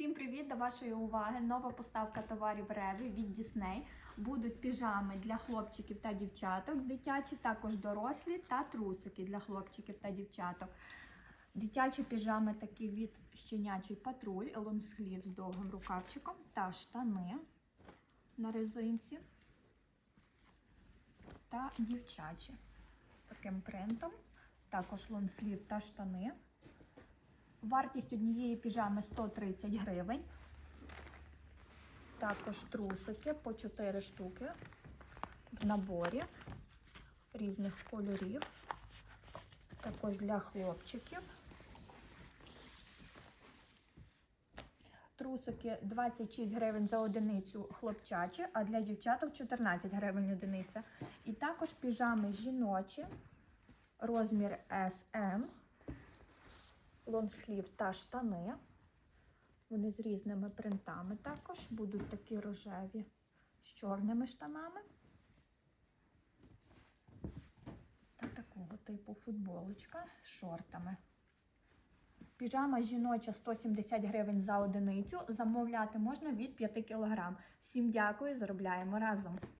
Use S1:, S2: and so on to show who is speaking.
S1: Всім привіт до вашої уваги. Нова поставка товарів Реві від Disney. Будуть піжами для хлопчиків та дівчаток, дитячі, також дорослі та трусики для хлопчиків та дівчаток. Дитячі піжами такі від щенячий патруль, лонгслів з довгим рукавчиком та штани на резинці. Та дівчачі з таким принтом. Також лонгслів та штани. Вартість однієї піжами 130 гривень. Також трусики по 4 штуки в наборі різних кольорів. Також для хлопчиків. Трусики 26 гривень за одиницю хлопчачі, а для дівчаток 14 гривень одиниця. І також піжами жіночі, розмір SM лонгслів та штани. Вони з різними принтами також. Будуть такі рожеві з чорними штанами. Та такого типу футболочка з шортами. Піжама жіноча 170 гривень за одиницю. Замовляти можна від 5 кг. Всім дякую, заробляємо разом.